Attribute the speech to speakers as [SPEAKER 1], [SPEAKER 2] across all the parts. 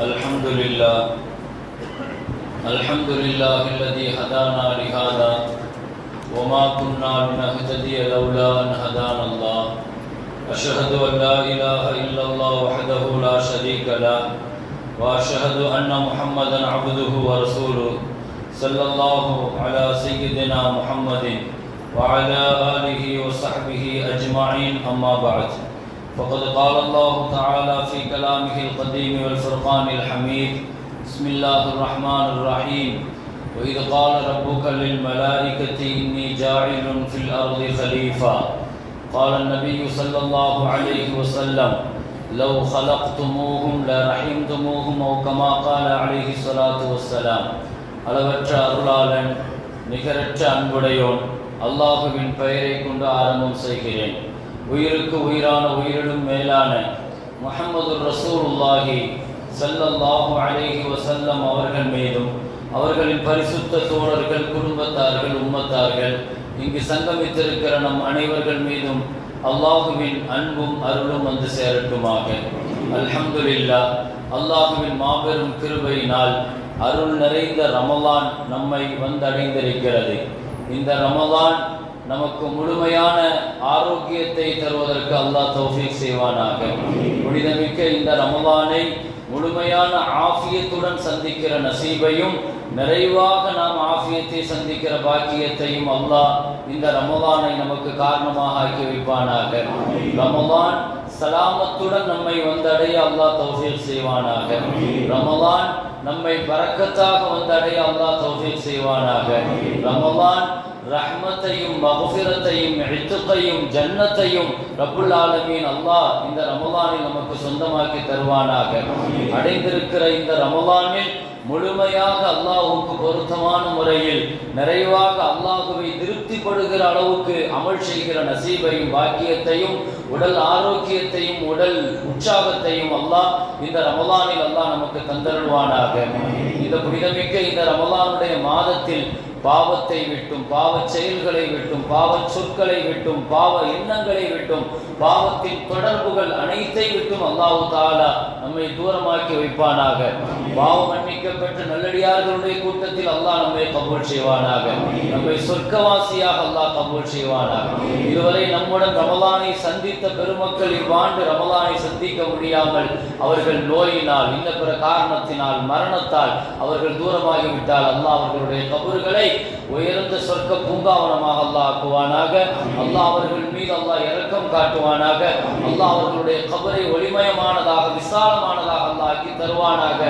[SPEAKER 1] الحمد لله. الحمد لله الذي هدانا لهذا. وما كنا لنهتدي لولا أن هدانا الله. أشهد أن لا إله إلا الله وحده لا شريك له. وأشهد أن محمدا عبده ورسوله. صلى الله على سيدنا محمد. وعلى آله وصحبه أجمعين أما بعد فقد قال الله تعالى في كلامه القديم والفرقان الحميد بسم الله الرحمن الرحيم وإذ قال ربك للملائكة إني جاعل في الأرض خليفة قال النبي صلى الله عليه وسلم لو خلقتموهم لرحمتموهم أو كما قال عليه الصلاة والسلام அளவற்ற அருளாளன் நிகரற்ற அன்புடையோன் அல்லாஹுவின் பெயரை கொண்டு ஆரம்பம் செய்கிறேன். உயிருக்கு உயிரான உயிரிலும் மேலான முகமது ரசூலுல்லாஹி சல்லல்லாஹு அலைஹி வசல்லம் அவர்கள் மீதும் அவர்களின் பரிசுத்த தோழர்கள் குடும்பத்தார்கள் உம்மத்தார்கள் இங்கு சங்கமித்திருக்கிற நம் அனைவர்கள் மீதும் அல்லாஹுவின் அன்பும் அருளும் வந்து சேரட்டுமாக. அல்ஹம்துலில்லா அல்லாஹுவின் மாபெரும் கிருபையினால் அருள் நிறைந்த ரமலான் நம்மை வந்தடைந்திருக்கிறது. இந்த ரமலான் நமக்கு முழுமையான ஆரோக்கியத்தை தருவதற்கு அல்லாஹ் தௌஃபீக் செய்வானாக. புனிதமிக்க இந்த ரமலானை முழுமையான ஆஃபியத்துடன் சந்திக்கிற நசீபையும் நிறைவாக நாம் ஆஃபியத்தை சந்திக்கிற பாக்கியத்தையும் அல்லாஹ் இந்த ரமலானை நமக்கு காரணமாக ஆக்கி வைப்பானாக. ரமலான் சலாமத்துடன் நம்மை வந்தடைய அல்லாஹ் தௌஃபீக் செய்வானாக. ரமலான் நம்மை பரக்கத்தாக வந்தடைய அல்லாஹ் தௌஃபீக் செய்வானாக. ரமலான் ரஹ்மத்தையும் மகஃபிரத்தையும் எழுத்துக்கையும் ஜன்னத்தையும் ரபுல் ஆலமீன் அல்லாஹ் இந்த ரமலானில் நமக்கு சொந்தமாக்கி தருவானாக. அடைந்திருக்கிற இந்த ரமலானில் முழுமையாக அல்லாஹுக்கு பொருத்தமான முறையில் நிறைவாக அல்லாஹுவை திருப்திப்படுகிற அளவுக்கு அமல் செய்கிற நசீபையும் பாக்கியத்தையும் உடல் ஆரோக்கியத்தையும் உடல் உற்சாகத்தையும் அல்லாஹ் இந்த ரமலானில் அல்லாஹ் நமக்கு தந்தருள்வானாக. இந்த புனிதமிக்க இந்த ரமலானுடைய மாதத்தில் பாவத்தை விட்டும் பாவ செயல்களை விட்டும் பாவ சொற்களை விட்டும் பாவ எண்ணங்களை விட்டும் பாவத்தின் தொடர்புகள் அனைத்தை விட்டும் அல்லாஹு தாலா நம்மை தூரமாக்கி வைப்பானாக. பாவம் மன்னிக்கப்பட்ட நல்லடியார்களுடைய கூட்டத்தில் அல்லாஹ் நம்மை கபூல் செய்வானாக. நம்மை சொர்க்கவாசியாக அல்லாஹ் கபூல் செய்வானாக. இதுவரை நம்முடன் ரமலானை சந்தித்த பெருமக்கள் இவ்வாண்டு ரமலானை சந்திக்க முடியாமல் அவர்கள் நோயினால் இன்ன பிற காரணத்தினால் மரணத்தால் அவர்கள் தூரமாகிவிட்டால் அல்லாஹ் அவர்களுடைய கபூர்களை உயர்ந்த சொர்க்க பூங்காவனமாக அல்லாஹ் ஆக்குவானாக. அல்லாஹ் அவர்கள் மீது அல்லாஹ் இறக்கம் காட்டுவானாக. அல்லாஹ் அவர்களுடைய கபரை ஒளிமயமானதாக விசாலமானதாக அல்லாஹ் ஆக்கி தருவானாக.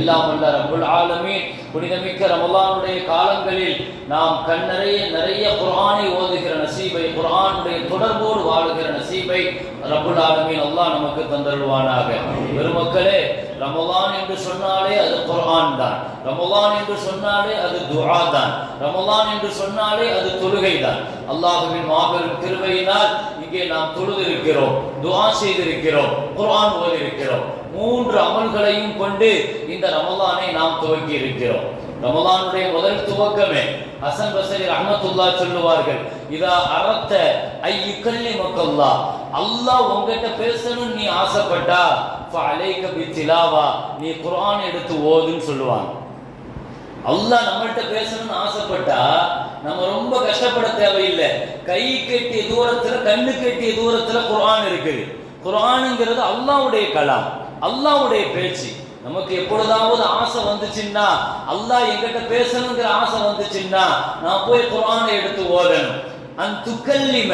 [SPEAKER 1] இல்லாமல் ரப்புல் ஆலமீன். புனிதமிக்க ரமலானுடைய காலங்களில் நாம் கண்ணறைய நிறைய குரானை ஓதுகிற நசீபை குரானுடைய தொடர்போடு வாழுகிற நசீபை ரபுல் ஆலமீன் அல்லாஹ் நமக்கு தந்தருவானாக பெருமக்களே ரமலான் என்று சொன்னாலே அது குர்ஆன் தான். ரமலான் என்று சொன்னாலே அது துஆ தான். ரமலான் என்று சொன்னாலே அது தொழுகை தான். அல்லாஹுவின் மாபெரும் கிருபையினால் இங்கே நாம் தொழுதிருக்கிறோம் துஆ செய்திருக்கிறோம் குர்ஆன் ஓதிருக்கிறோம். மூன்று அமல்களையும் கொண்டு இந்த ரமலானை நாம் துவக்கி இருக்கிறோம். ரமலானுடைய முதல் துவக்கமே ஹசன் பசரி ரஹமத்துல்லா சொல்லுவார்கள் இதா அறத்த ஐ கல்லி மக்கல்லா அல்லாஹ் உங்ககிட்ட பேசணும் நீ ஆசைப்பட்டா ஃபலைக பித்திலாவா நீ குரான் எடுத்து ஓதுன்னு சொல்லுவாங்க. அல்லாஹ் நம்மள்கிட்ட பேசணும்னு ஆசைப்பட்டா நம்ம ரொம்ப கஷ்டப்பட தேவையில்லை. கை கெட்டிய தூரத்துல கண்ணு கெட்டிய தூரத்துல குரான் இருக்குது. குரானுங்கிறது அல்லாஹ்வுடைய கலாம். அல்லாவுடைய பேச்சு. நமக்கு எப்பொழுதாவது ஆசை வந்துச்சுன்னா அல்லாஹ் எங்கிட்ட பேசணுங்கிற ஆசை வந்துச்சுன்னா நான் போய் குர்ஆனை எடுத்து ஓதணும். அன் துக்கல்லிம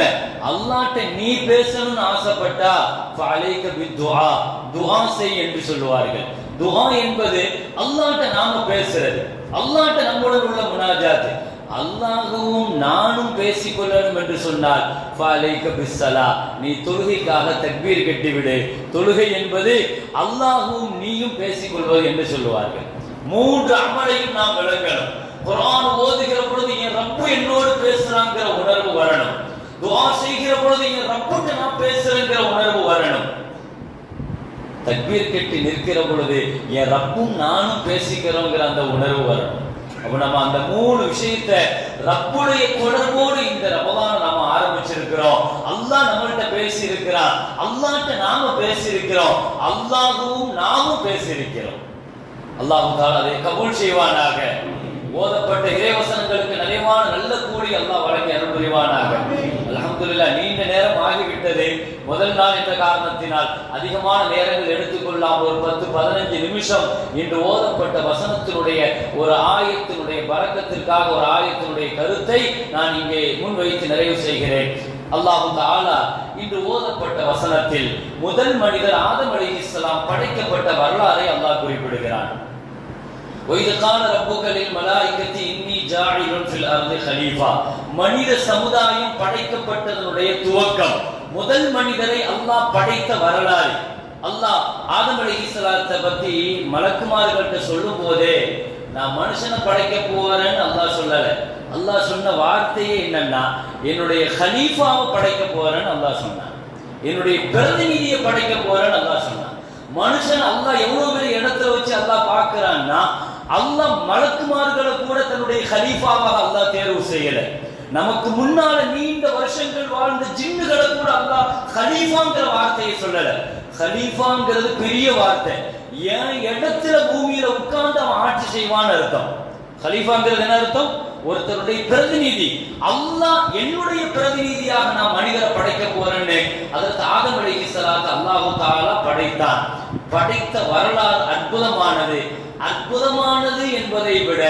[SPEAKER 1] அல்லாட்ட நீ பேசணும்னு ஆசைப்பட்டா ஃபலைக பி துஆ துஆ செய் என்று சொல்லுவார்கள். துஆ என்பது அல்லாட்ட நாம பேசுறது. அல்லாட்ட நம்மளுடன் உள்ள முனாஜாத்து. அல்லாஹுவும் நானும் பேசிக்கொள்ளணும் என்று சொன்னால் நீ தொழுகைக்காக தக்பீர் கட்டிவிடு. தொழுகை என்பது அல்லாஹுவும் நீயும் பேசிக்கொள்வது என்று சொல்லுவார்கள். மூன்று அமலையும் நாம் விளங்கணும். குரான் ஓதுகிற பொழுது என் ரப்பு என்னோடு பேசுறாங்கிற உணர்வு வரணும். துவா செய்கிற பொழுது என் ரப்புக்கு நான் பேசுறேங்கிற உணர்வு வரணும். தக்பீர் கட்டி நிற்கிற பொழுது என் ரப்பும் நானும் பேசிக்கிறோங்கிற அந்த உணர்வு வரணும். அப்ப நம்ம அந்த மூணு விஷயத்த ரப்புடைய தொடர்போடு இந்த ரமலான நாம ஆரம்பிச்சிருக்கிறோம். அல்லாஹ் நம்மகிட்ட பேசி இருக்கிறார் அல்லாஹ்ட்ட நாம பேசி இருக்கிறோம் அல்லாஹுவும் நாமும் பேசி இருக்கிறோம் அல்லாஹும் அதை கபூல் செய்வானாக. ஓதப்பட்ட இறைவசனங்களுக்கு நிறைவான நல்ல கூலி அல்லாஹ் வழங்கி அருள் புரிவானாக. அல்ஹம்துலில்லாஹ் நீண்ட நேரம் ஆகிவிட்டது முதல் நாள் என்ற காரணத்தினால் அதிகமான நேரங்கள் எடுத்துக்கொள்ளாமல் ஒரு பத்து பதினஞ்சு நிமிஷம் இன்று ஓதப்பட்ட வசனத்தினுடைய ஒரு ஆயத்தினுடைய பறக்கத்திற்காக ஒரு ஆயத்தினுடைய கருத்தை நான் இங்கே முன்வைத்து நிறைவு செய்கிறேன் அல்லாஹு தாலா இன்று ஓதப்பட்ட வசனத்தில் முதல் மனிதர் ஆதம் அலைஹிஸ்ஸலாம் படைக்கப்பட்ட வரலாறை அல்லாஹ் குறிப்பிடுகிறான் وَإِذْ قَالَ رَبُّكَ لِلْمَلَائِكَةِ إِنِّي جَاعِلٌ فِي الْأَرْضِ خَلِيفَةً மனித சமுதாயம் படைக்கப்பட்டதனுடைய துவக்கம். முதல் மனிதரை அல்லாஹ் படைத்த வரலாறு. அல்லாஹ் ஆதம் அலைஹிஸ்ஸலாத்தை பத்தி மலக்குமார்கள்ட்ட சொல்லும் போதே நான் மனுஷனை படைக்க போறேன்னு அல்லாஹ் சொல்லல. அல்லாஹ் சொன்ன வார்த்தையே என்னன்னா என்னுடைய ஹலீஃபாவை படைக்க போறேன்னு அல்லாஹ் சொன்னான். என்னுடைய பிரதிநிதியை படைக்க போறேன்னு அல்லாஹ் சொன்னான். மனுஷன் அல்லாஹ் எவ்வளவு பெரிய இடத்துல வச்சு அல்லாஹ் பாக்குறான்னா அல்லாஹ் மலக்குமார்களை கூட தன்னுடைய ஹலீஃபாவாக அல்லாஹ் தேர்வு செய்யல. நமக்கு முன்னால நீண்ட வருஷங்கள் வாழ்ந்த ஜின்னுகளை கூட அல்லாஹ் ஹலீஃபாங்கிற வார்த்தையை சொல்லல. ஹலீஃபாங்கிறது பெரிய வார்த்தை. என் இடத்துல பூமியில உட்கார்ந்து அவன் ஆட்சி செய்வான்னு அர்த்தம். ஹலீஃபாங்கிறது என்ன அர்த்தம்? ஒருத்தருடைய பிரதிநிதி. அல்லாஹ் என்னுடைய பிரதிநிதியாக நான் மனிதரை படைக்க போறேன்னு அதற்கு ஆதம் அலைஹிஸ்ஸலாத்து அல்லாஹு தாலா படைத்தான். படைத்த வரலாறு அற்புதமானது. அற்புதமானது என்பதை விட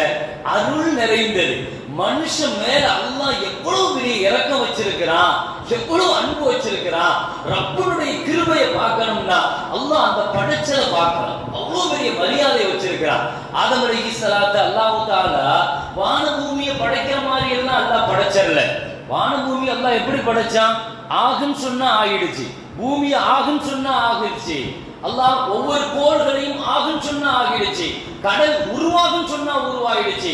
[SPEAKER 1] அருள் நிறைந்தது. மனுஷன் மேல அல்லாஹ் எவ்வளவு பெரிய இறக்கம் வச்சிருக்கிறான் எவ்வளவு அன்பு வச்சிருக்கிறான் ரப்பனுடைய கிருபையை பார்க்கணும்னா அல்லாஹ் அந்த படைச்சலை பார்க்கணும் அவ்வளவு பெரிய மரியாதை வச்சிருக்கிறான். ஆதம் அலைஹிஸ்ஸலாத்து அல்லாஹ் தாலா வான பூமியை படைக்கிற மாதிரி எல்லாம் அல்லாஹ் படைச்சரல வான பூமி அல்லாஹ் எப்படி படைச்சான்? ஆகுன்னு சொன்னா ஆகிடுச்சு பூமியை ஆகுன்னு சொன்னா ஆகிடுச்சு அல்லாஹ் ஒவ்வொரு கோள்களையும் ஆகும் சொன்னா ஆகிடுச்சு. கடல் உருவாகும் சொன்னா உருவாகிடுச்சு.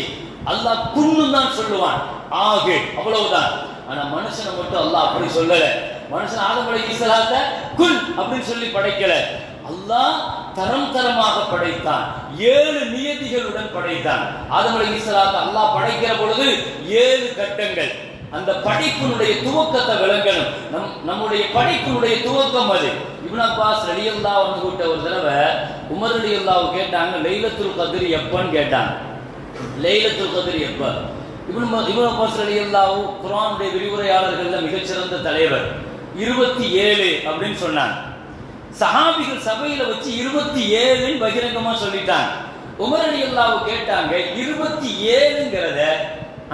[SPEAKER 1] அல்லாஹ் குன்னு தான் சொல்லுவான். ஆகு அவ்வளவுதான். ஆனா மனுஷனை மட்டும் அல்லாஹ் அப்படி சொல்லல. மனுஷன் ஆதமலை அலைஹிஸ்ஸலாத்த குல் அப்படின்னு சொல்லி படைக்கல. அல்லாஹ் தரம் தரமாக படைத்தான். ஏழு நியதிகளுடன் படைத்தான். ஆதமலை அலைஹிஸ்ஸலாத்த அல்லாஹ் படைக்கிற பொழுது ஏழு கட்டங்கள். அந்த படைப்பினுடைய துவக்கத்தை விளங்கணும். நம் நம்முடைய படைப்பினுடைய துவக்கம் அது. இப்னு அப்பாஸ் ரலியல்லாஹு வந்து கூட்ட ஒரு தடவை உமர் ரலியல்லாஹு கேட்டாங்க லைலத்துல் கதிர் எப்பன்னு கேட்டாங்க. லைலத்துல் கத்ர் எப்ப? இப்னு ம- இப்னு அப்பாஸ் ரலியல்லாஹு குர்ஆனுடைய மிகச்சிறந்த தலைவர். இருபத்தி ஏழு அப்படின்னு சொன்னாங்க. சஹாபிகள் சபையில வச்சு இருபத்தி ஏழுன்னு பகிரங்கமா சொல்லிட்டாங்க. உமர் அல்லாவு கேட்டாங்க இருபத்தி ஏழுங்கிறத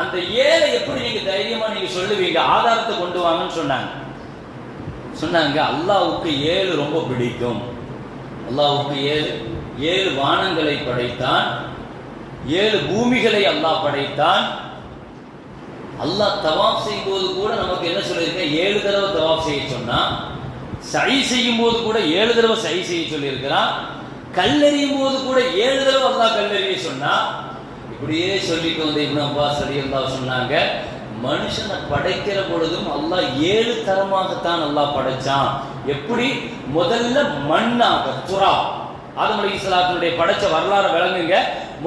[SPEAKER 1] அந்த ஏழை எப்படி நீங்க தைரியமா நீங்க சொல்லுவீங்க? ஆதாரத்தை கொண்டு வாங்கன்னு சொன்னாங்க. சொன்னாங்க அல்லாவுக்கு ஏழு ரொம்ப பிடிக்கும். அல்லாவுக்கு ஏழு ஏழு வானங்களை படைத்தான். ஏழு பூமிகளை அல்லாஹ் படைத்தான். அல்லாஹ் தவாப் செய்யும் போது கூட நமக்கு என்ன சொல்லியிருக்கேன் ஏழு தடவை தவாப் செய்ய சொன்னா சரி செய்யும் போது கூட ஏழு தடவை சரி செய்ய சொல்லியிருக்கிறான். கல்லெறியும் போது கூட ஏழு தடவை அல்லாஹ் கல்லெறிய சொன்னா இப்படியே சொல்லிட்டு வந்த இப்னு அப்பாஸ் ரலியல்லாஹு சொன்னாங்க மனுஷனை படைக்கிற பொழுதும் அல்லாஹ் ஏழு தரமாகத்தான் அல்லாஹ் படைச்சான். எப்படி? முதல்ல மண்ணாக துரா ஆதம் அலைஹிஸ்ஸலாத்தினுடைய படைச்ச வரலாறு விளங்குங்க.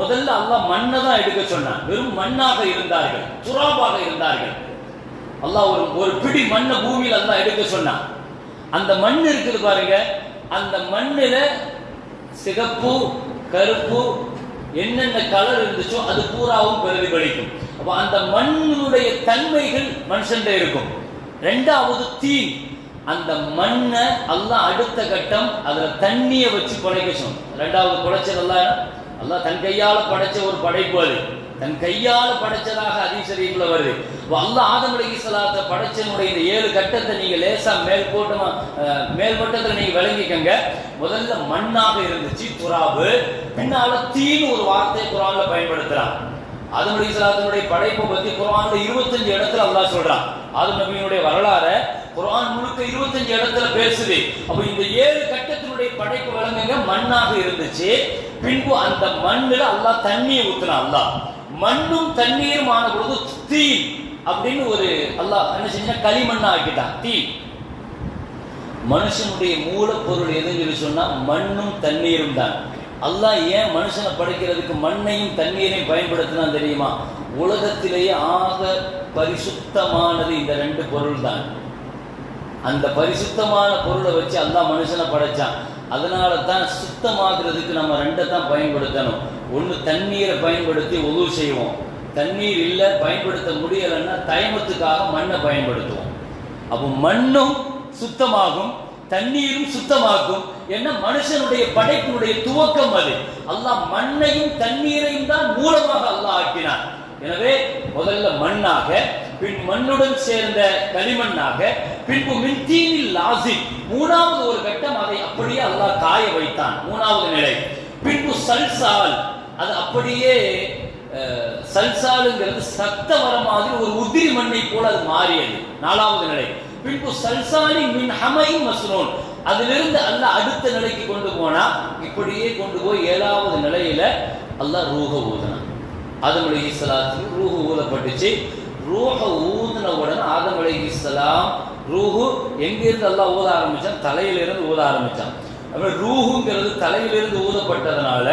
[SPEAKER 1] முதல்ல அல்லாஹ் மண்ணை தான் எடுக்க சொன்னான். வெறும் மண்ணாக இருந்தார்கள் துராபாக இருந்தார்கள். அல்லாஹ் ஒரு ஒரு பிடி மண்ணை பூமியில் அல்லாஹ் எடுக்க சொன்னான். அந்த மண் இருக்குது பாருங்க. அந்த மண்ணில் சிகப்பு கருப்பு என்னென்ன கலர் இருந்துச்சோ அது பூராவும் பிரதிபலிக்கும். அப்போ அந்த மண்ணுடைய தன்மைகள் மனுஷன் இருக்கும். ரெண்டாவது தீ. அந்த மண்ணை அல்லாஹ் அடுத்த கட்டம் அதில் தண்ணியை வச்சு படைக்க சொன்னோம் ரெண்டாவது குடைச்சது அல்லாஹ் அல்லாஹ் தன் கையால் படைச்ச ஒரு படைப்பு அது. தன் கையால் படைச்சதாக அதிசரியக்குள்ள வருது. அப்ப அல்லாஹ் ஆதம் படைச்சனுடைய இந்த ஏழு கட்டத்தை நீங்க லேசா மேல் போட்டமா மேல்மட்டத்தில் மேல் நீங்க விளங்கிக்கங்க. முதல்ல மண்ணாக இருந்துச்சு துராபு பின்னால தீன்னு ஒரு வார்த்தையை குரான்ல பயன்படுத்துறான். ஆதம் சலாத்தினுடைய படைப்பை பத்தி குரான்ல இருபத்தஞ்சு இடத்துல அல்லா சொல்றான். ஆதம் நபியினுடைய வரலாறை குரான் முழுக்க 25 இடத்துல பேசுது. அப்ப இந்த ஏழு கட்டத்தினுடைய படைப்பு விளங்குங்க மண்ணாக இருந்துச்சு. பின்பு அந்த மண்ணுல அல்லா தண்ணியை ஊத்துனான் அல்லாஹ். மண்ணும் தண்ணீரும் ஆன பொழுது தீ அப்படின்னு ஒரு அல்லாஹ் என்ன செஞ்சா களிமண்ணா ஆக்கிட்டான் தீ மனுஷனுடைய மூலப்பொருள் எதுன்னு சொல்லி சொன்னா மண்ணும் தண்ணீரும் தான். அல்லாஹ் ஏன் மனுஷனை படைக்கிறதுக்கு மண்ணையும் தண்ணீரையும் பயன்படுத்தினா தெரியுமா? உலகத்திலேயே ஆக பரிசுத்தமானது இந்த ரெண்டு பொருள் தான். அந்த பரிசுத்தமான பொருளை வச்சு அல்லாஹ் மனுஷனை படைச்சான். அதனால தான் சுத்தமாகிறதுக்கு நம்ம ரெண்டை தான் பயன்படுத்தணும். ஒன்று தண்ணீரை பயன்படுத்தி உதவு செய்வோம். தண்ணீர் இல்லை பயன்படுத்த முடியலைன்னா தயமத்துக்காக மண்ணை பயன்படுத்துவோம். அப்போ மண்ணும் சுத்தமாகும் தண்ணீரும் சுத்தமாக்கும் என்ன? மனுஷனுடைய படைப்பினுடைய துவக்கம் அது. அல்லாஹ் மண்ணையும் தண்ணீரையும் தான் மூலமாக அல்லாஹ் ஆக்கினான். எனவே முதல்ல மண்ணாக பின் மண்ணுடன் சேர்ந்த களிமண்ணாக பின்பு மின்தீனில் லாசி மூணாவது ஒரு கட்டம் அதை அப்படியே அல்லாஹ் காய வைத்தான். மூணாவது நிலை. பின்பு சல்சால். அது அப்படியே சல்சாலுங்கிறது சத்த வர மாதிரி ஒரு உதிரி மண்ணை போல அது மாறியது. நாலாவது நிலை. பின்பு சல்சாலி மின் ஹமை மஸ்னூன். அதிலிருந்து அல்ல அடுத்த நிலைக்கு கொண்டு போனா இப்படியே கொண்டு போய் ஏழாவது நிலையில அல்ல ரூக ஊதினான். ஆதம் அலைஹிஸ்ஸலாத்துக்கு ரூஹ ஊதப்பட்டுச்சு. ரூஹ ஊதின உடனே ஆதம் அலைஹிஸ்ஸலாம் ரூஹு எங்கிருந்து எல்லாம் ஊத ஆரம்பிச்சான்? தலையிலிருந்து ஊத ஆரம்பிச்சான். அப்புறம் ரூஹுங்கிறது தலையிலிருந்து ஊதப்பட்டதுனால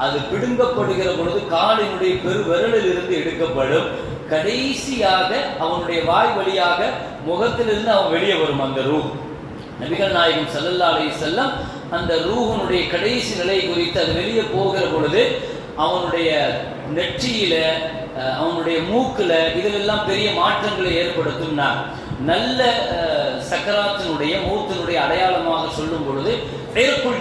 [SPEAKER 1] அது பிடுங்கப்படுகிற பொழுது காலினுடைய பெரு விரலில் இருந்து எடுக்கப்படும். கடைசியாக அவனுடைய வாய் வழியாக முகத்திலிருந்து அவன் வெளியே வரும் அந்த ரூ. நபிகள் நாயகம் ஸல்லல்லாஹு அலி செல்லம் அந்த ரூஹனுடைய கடைசி நிலை குறித்து அது வெளியே போகிற பொழுது அவனுடைய நெற்றியில அவனுடைய மூக்குல இதிலெல்லாம் பெரிய மாற்றங்களை ஏற்படுத்தும்னா நல்ல சக்கராத்தினுடைய மூத்தினுடைய அடையாளமாக சொல்லும் பொழுது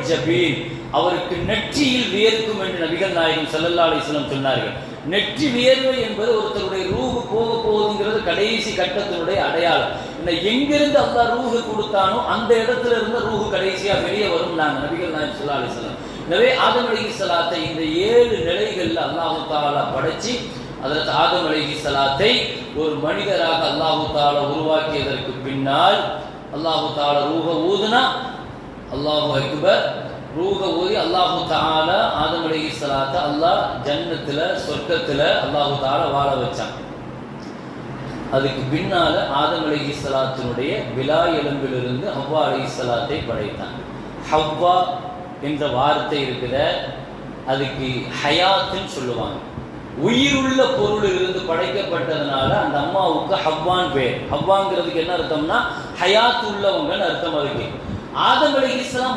[SPEAKER 1] ஜபீன் அவருக்கு நெற்றியில் வியர்க்கும் என்று நபிகள் நாயகம் ஸல்லல்லாஹு அலைஹி சொன்னார்கள். நெற்றி வியர்வை என்பது ஒருத்தருடைய ரூஹு போக போகுதுங்கிறது கடைசி கட்டத்தினுடைய அடையாளம். இந்த எங்கிருந்து அல்லா ரூஹு கொடுத்தானோ அந்த இடத்துல இருந்து ரூஹு கடைசியா வெளியே வரும் நாங்கள் நபிகள் நாயகம் ஸல்லல்லாஹு அலைஹி எனவே ஆதம் அலைஹிஸ்ஸலாத்தை இந்த ஏழு நிலைகளில் அல்லாஹு தாலா படைச்சு அதற்கு ஆதம் சலாத்தை ஒரு மனிதராக அல்லாஹு தாலா உருவாக்கியதற்கு பின்னால் அல்லாஹு தாலா ரூஹ ஊதுனா அல்லாஹு அக்பர் ரூக ஓதி அல்லாஹு தாலா ஆதம் அலைஹிஸ்ஸலாத்தை அல்லாஹ் ஜன்னத்துல சொர்க்கத்துல அல்லாஹு தாலா வாழ வச்சான். அதுக்கு பின்னால ஆதம் அலைஹிஸ்ஸலாத்தினுடைய விலா எலும்பிலிருந்து ஹவ்வா அலைஹிஸ்ஸலாத்தை படைத்தான். ஹவ்வா என்ற வார்த்தை இருக்கிற அதுக்கு ஹயாத்துன்னு சொல்லுவாங்க. உயிருள்ள பொருள் இருந்து படைக்கப்பட்டதுனால அந்த அம்மாவுக்கு ஹவ்வான் பேர். ஹவ்வாங்கிறதுக்கு என்ன அர்த்தம்னா ஹயாத் உள்ளவங்கன்னு அர்த்தம் அதுக்கு. ஆதம்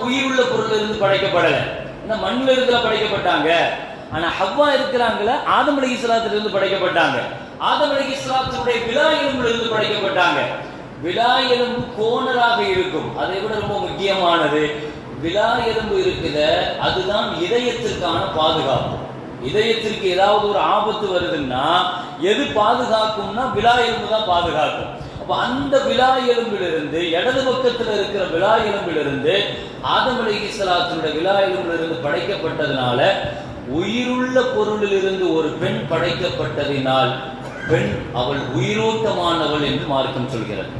[SPEAKER 1] உயிர் உள்ள பொருள் இருந்து படைக்கப்படல. இந்த மண்ணில் இருக்கிற படைக்கப்பட்டாங்க. ஆனா ஹவ்வா இருக்கிறாங்கள ஆதம் அலைஹிஸ்ஸலாத்துல இருந்து படைக்கப்பட்டாங்க. ஆதம் அலைஹிஸ்ஸலாத்தினுடைய விலா எலும்புல இருந்து படைக்கப்பட்டாங்க. விலா எலும்பு கோணலாக இருக்கும். அதை விட ரொம்ப முக்கியமானது விலா எலும்பு இருக்குத அதுதான் இதயத்திற்கான பாதுகாப்பு. இதயத்திற்கு ஏதாவது ஒரு ஆபத்து வருதுன்னா எது பாதுகாக்கும்னா விலா எலும்பு தான் பாதுகாக்கும். அப்ப அந்த விழா எலும்பிலிருந்து இடது பக்கத்துல இருக்கிற விழா எலும்பிலிருந்து ஆதம் அலைஹிஸ்ஸலாத்தினுடைய விழா எலும்பிலிருந்து படைக்கப்பட்டதுனால உயிருள்ள பொருளிலிருந்து ஒரு பெண் படைக்கப்பட்டதினால் பெண் அவள் உயிரோட்டமானவள் என்று மார்க்கம் சொல்கிறது.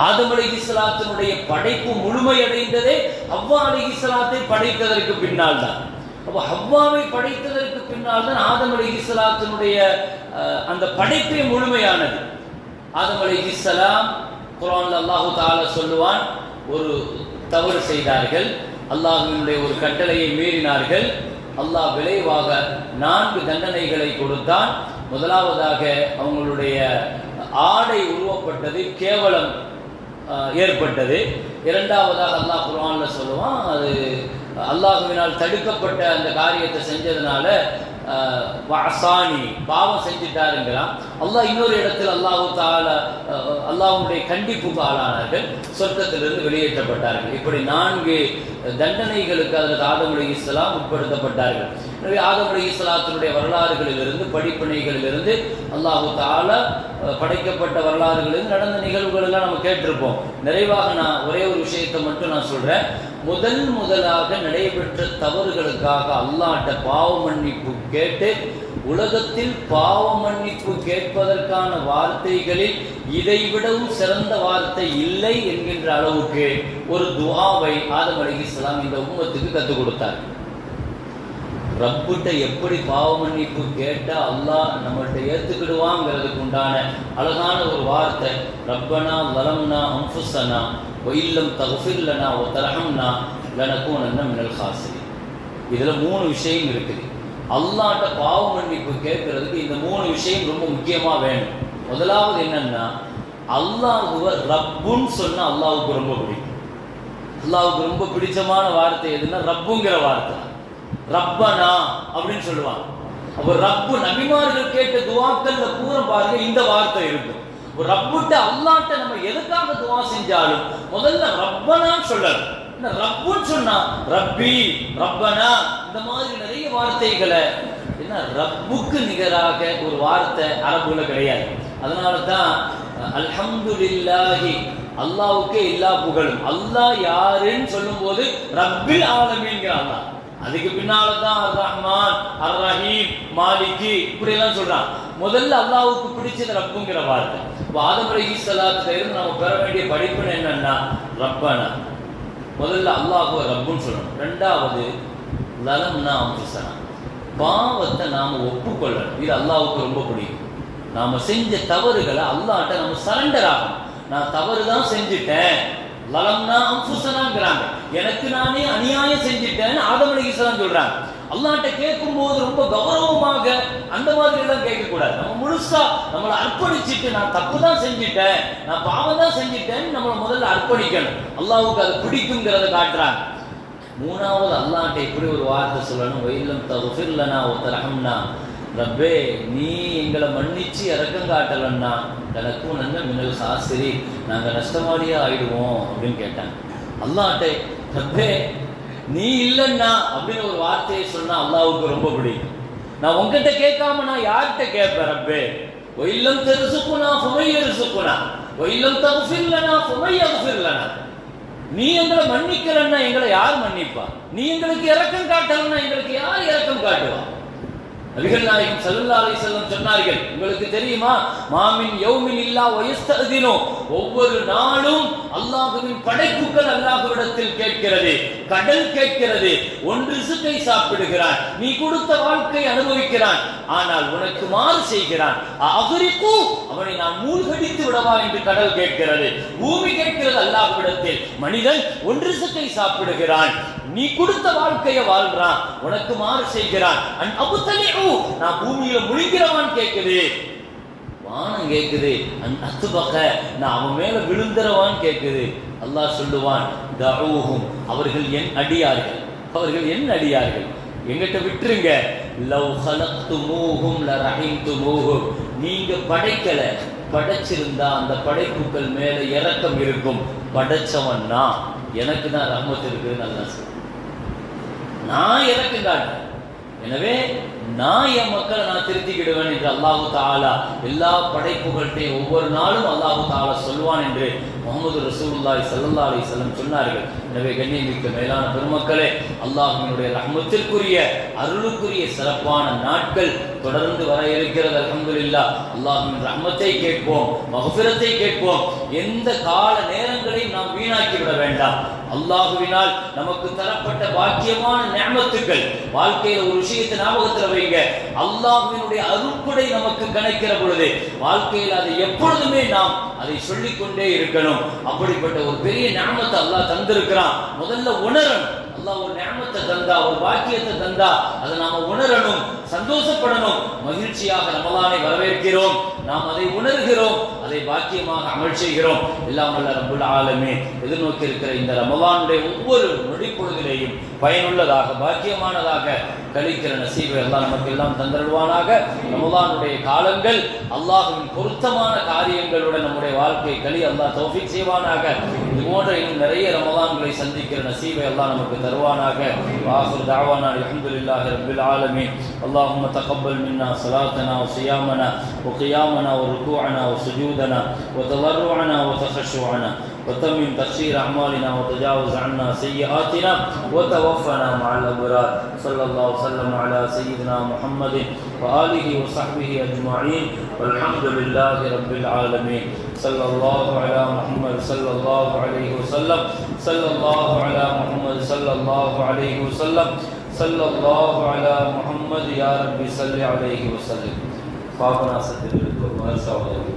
[SPEAKER 1] ஆதம் அலைஹிஸ்ஸலாத்தினுடைய படைப்பு முழுமையடைந்ததே ஹவ்வா அலைஹிஸ்ஸலாத்தை படைத்ததற்கு பின்னால் தான். அப்போ ஹவ்வாவை படைத்ததற்கு பின்னால் தான் ஆதம் அலைஹிஸ்ஸலாத்தினுடைய அஹ், அந்த படைப்பே முழுமையானது. ஆதம் அலைஹிஸ்ஸலாம் குரான் அல்லாஹு தாலா சொல்லுவான் ஒரு தவறு செய்தார்கள் அல்லாஹினுடைய ஒரு கட்டளையை மீறினார்கள் அல்லாஹ் விளைவாக நான்கு தண்டனைகளை கொடுத்தான். முதலாவதாக அவங்களுடைய ஆடை உருவப்பட்டது கேவலம் ஏற்பட்டது. இரண்டாவதாக அல்லாஹ் குரான்ல சொல்லுவான் அது அல்லாஹுவினால் தடுக்கப்பட்ட அந்த காரியத்தை செஞ்சதுனால வாசானி பாவம் செஞ்சிட்டாருங்கிறான் அல்லாஹ் இன்னொரு இடத்தில் அல்லாஹு தால அல்லாஹுடைய கண்டிப்புக்கு ஆளானார்கள். சொர்க்கத்திலிருந்து வெளியேற்றப்பட்டார்கள். இப்படி நான்கு தண்டனைகளுக்கு அதில் ஆதமுடைய இஸ்லாம் உட்படுத்தப்பட்டார்கள். எனவே ஆதமுடைய இஸ்லாத்தினுடைய வரலாறுகளிலிருந்து படிப்பினைகளிலிருந்து அல்லாஹு தால படைக்கப்பட்ட வரலாறுகளிலிருந்து நடந்த நிகழ்வுகள் எல்லாம் நம்ம கேட்டிருப்போம். நிறைவாக நான் ஒரே ஒரு விஷயத்தை மட்டும் நான் சொல்கிறேன் முதல் முதலாக நடைபெற்ற தவறுகளுக்காக அல்லாட்ட பாவ மன்னிப்பு கேட்டு உலகத்தில் பாவ மன்னிப்பு கேட்பதற்கான வார்த்தைகளில் இதைவிடவும் சிறந்த வார்த்தை இல்லை என்கின்ற அளவுக்கு ஒரு துவாவை ஆதம் அலைஹிஸ்ஸலாம் இந்த உம்மத்துக்கு கற்றுக் கொடுத்தார். ரப்புட்ட எப்படி பாவ மன்னிப்பு கேட்டா அல்லாஹ் நம்மள்ட்ட ஏற்றுக்கிடுவாங்கிறதுக்கு உண்டான அழகான ஒரு வார்த்தை. ரப்பனா வலம்னா அம்புசனா ஒயில்லம் தகுஃபில்லனா ஒ தரஹம்னா லனக்கூனன்ன மினல் ஹாசிரி இதில் மூணு விஷயம் இருக்குது. அல்லாட்ட பாவ மன்னிப்பு கேட்கறதுக்கு இந்த மூணு விஷயம் ரொம்ப முக்கியமாக வேணும். முதலாவது என்னன்னா அல்லாஹுவ ரப்புன்னு சொன்னால் அல்லாவுக்கு ரொம்ப பிடிக்கும். அல்லாவுக்கு ரொம்ப பிடிச்சமான வார்த்தை எதுன்னா ரப்புங்கிற வார்த்தை. ரப்பனா அப்படின்னு சொல்லுவாங்க. அப்போ ரப்பு நபிமார்கள் கேட்ட துவாக்கல்ல கூற பாருங்க இந்த வார்த்தை இருக்கும். ரப்புட்ட அல்லாட்ட நம்ம எதுக்காக துவா செஞ்சாலும் முதல்ல ரப்பனா சொல்லணும். இந்த ரப்புன்னு சொன்னா ரப்பி ரப்பனா. இந்த மாதிரி நிறைய வார்த்தைகளை என்ன ரப்புக்கு நிகராக ஒரு வார்த்தை அரபுல கிடையாது. அதனால தான் அல்ஹம்துலில்லாஹி அல்லாஹ்வுக்கே எல்லா புகழும். அல்லாஹ் யாருன்னு சொல்லும்போது ரப்பில் ஆலமீன்கிற அதுக்கு பின்னால தான் அர் ரஹ்மான் அர் ரஹீம் மாலிகி இப்படி எல்லாம் சொல்றான். முதல்ல அல்லாவுக்கு பிடிச்சது ரப்புங்கிற வார்த்தை. ஆதமரை ஈசலாத்துல இருந்து நம்ம பெற வேண்டிய படிப்பு என்னன்னா ரப்பனா. முதல்ல அல்லாஹுவ ரப்புன்னு சொல்லணும். ரெண்டாவது லலம்னா அம்சனா. பாவத்தை நாம் ஒப்புக்கொள்ளணும். இது அல்லாவுக்கு ரொம்ப பிடிக்கும். நாம் செஞ்ச தவறுகளை அல்லாட்ட நம்ம சரண்டர் ஆகணும். நான் தவறு தான் செஞ்சுட்டேன். லலம்னா அம்புசனாங்கிறாங்க எனக்கு நானே அநியாயம் செஞ்சுட்டேன்னு ஆதம் இஸ்லாம் சொல்றாங்க. அல்லாஹ்ட்ட கேட்கும்போது ரொம்ப கௌரவமாக அந்த மாதிரி எல்லாம் கேட்க கூடாது நம்ம முழுசா நம்மளை அர்ப்பணிச்சுட்டு நான் தப்பு தான் செஞ்சுட்டேன் நான் பாவம் தான் செஞ்சுட்டேன்னு நம்மளை முதல்ல அர்ப்பணிக்கணும். அல்லாவுக்கு அது பிடிக்குங்கிறத காட்டுறாங்க. மூணாவது அல்லாட்ட இப்படி ஒரு வார்த்தை சொல்லணும். வெயிலம் தகுஃபிர்லனா ஒத்தரஹம்னா ரப்பே நீ எங்களை மன்னிச்சு இறக்கம் காட்டலன்னா எனக்கும் நன்மை மின்னல் சாஸ்திரி நாங்கள் நஷ்டமாடியே ஆயிடுவோம் அப்படின்னு கேட்டாங்க. அல்லாட்டே ரப்பே நீ இல்லைன்னா அப்படின்னு ஒரு வார்த்தையை சொன்னா அல்லாவுக்கு ரொம்ப பிடிக்கும். நான் உங்ககிட்ட கேட்காம நான் யார்கிட்ட கேட்பேன் ரப்பே? ஒயில்லம் தெரிசுக்குனா ஃபுமை எரிசுக்குனா ஒயில்லம் தகுஃபிர்லனா ஃபுமை அகுஃபிர்லனா நீ எங்களை மன்னிக்கிறன்னா எங்களை யார் மன்னிப்பா? நீ எங்களுக்கு இறக்கம் காட்டலன்னா எங்களுக்கு யார் இறக்கம் காட்டுவா? நபிகள் நாயகம் ஸல்லல்லாஹு சொன்னார்கள். உங்களுக்கு தெரியுமா? மாமின் யௌமின் இல்லா வயஸ்ததினோ ஒவ்வொரு நாளும் அல்லாஹுவின் படைப்புகள் அல்லாஹுவிடத்தில் கேட்கிறது கடல் கேட்கிறது. ஒன்று ரிசுக்கை சாப்பிடுகிறான் நீ கொடுத்த வாழ்க்கை அனுபவிக்கிறான். ஆனால் உனக்கு மாறு செய்கிறான். அகரிப்பு அவனை நான் மூழ்கடித்து விடவா என்று கடல் கேட்கிறது. பூமி கேட்கிறது அல்லாஹுவிடத்தில். மனிதன் ஒன்று ரிசுக்கை சாப்பிடுகிறான். நீ கொடுத்த வாழ்க்கையை வாழ்றான் உனக்கு மாறு செய்கிறான். நான் பூமியில முழிக்கிறவான் கேட்குது வானம் கேட்குது அந் அத்து அத்துபக நான் அவன் மேல விழுந்துறவான் கேட்குது அல்லாஹ் சொல்லுவான் தஊஹும் அவர்கள் என் அடியார்கள். அவர்கள் என் அடியார்கள். எங்கிட்ட விட்டுருங்க. லவ் ரஹித்து மூகும் நீங்க படைக்கல. படைச்சிருந்தா அந்த படைப்புகள் மேல இரக்கம் இருக்கும். படைச்சவன் நான். எனக்கு தான் ரஹ்மத் இருக்குதுன்னு நல்லா சொல்லுவேன் நான் இறக்கம் காட்டுறேன் எனவே நான் என் மக்களை நான் திருத்திக்கிடுவேன் என்று அல்லாஹு தாலா எல்லா படைப்புகள்கிட்டையும் ஒவ்வொரு நாளும் அல்லாஹு தாலா சொல்வான் என்று முகமது ரசூல்லாய் சல்லா அலி செல்லம் சொன்னார்கள். எனவே கண்ணியமிக்க மேலான பெருமக்களே அல்லாஹினுடைய ரஹ்மத்திற்குரிய அருளுக்குரிய சிறப்பான நாட்கள் தொடர்ந்து வர இருக்கிறது. அல்ஹம்துலில்லாஹ். அல்லாஹின் ரஹ்மத்தை கேட்போம் மகசுரத்தை கேட்போம். எந்த கால நேரங்களையும் நாம் வீணாக்கி விட வேண்டாம். அல்லாஹுவினால் நமக்கு தரப்பட்ட பாக்கியமான நியமத்துக்கள். வாழ்க்கையில ஒரு விஷயத்தை ஞாபகத்துல வைங்க. அல்லாஹுவினுடைய அருட்கொடை நமக்கு கணக்கிற பொழுது வாழ்க்கையில் அதை எப்பொழுதுமே நாம் அதை சொல்லிக்கொண்டே இருக்கணும். அப்படிப்பட்ட ஒரு பெரிய ஞாபகத்தை அல்லாஹ் தந்திருக்கிறான். முதல்ல உணரணும். அல்லாஹ் ஒரு ஞாபகத்தை தந்தா ஒரு பாக்கியத்தை தந்தா அதை நாம உணரணும். சந்தோஷப்படணும். மகிழ்ச்சியாக ரமலானை வரவேற்கிறோம். நாம் அதை உணர்கிறோம். அதை பாக்கியமாக அமல் செய்கிறோம். எல்லாம் வல்ல ரப்புல் ஆலமே எதிர்நோக்கி இருக்கிற இந்த ரமலானுடைய ஒவ்வொரு நொடிப்பொழுதிலேயும் பயனுள்ளதாக பாக்கியமானதாக கழிக்கிற நசீபை எல்லாம் நமக்கு எல்லாம் தந்தருவானாக ரமலானுடைய காலங்கள் அல்லாஹுவின் பொருத்தமான காரியங்களுடன் நம்முடைய வாழ்க்கை கழி அல்லாஹ் தௌஃபீக் செய்வானாக இது போன்ற இன்னும் நிறைய ரமலான்களை சந்திக்கிற நசீபை எல்லாம் நமக்கு தருவானாக வாஹுர் தாவானா அல்ஹம்துலில்லாஹி ரப்பில் ஆலமீன் اللهم تقبل منا صلاتنا وصيامنا وقيامنا وركوعنا وسجودنا وتضرعنا وتخشعنا وتمم تقصير اعمالنا وتجاوز عنا سيئاتنا وتوفنا مع الابرار صلى الله وسلم على سيدنا محمد وآله وصحبه اجمعين والحمد لله رب العالمين. صلى الله على محمد صلى الله عليه وسلم. صلى الله على محمد صلى الله عليه وسلم. صلى الله على محمد يا ربي صل عليه وسلم. فاقنا ستر الدكتور مرسى الله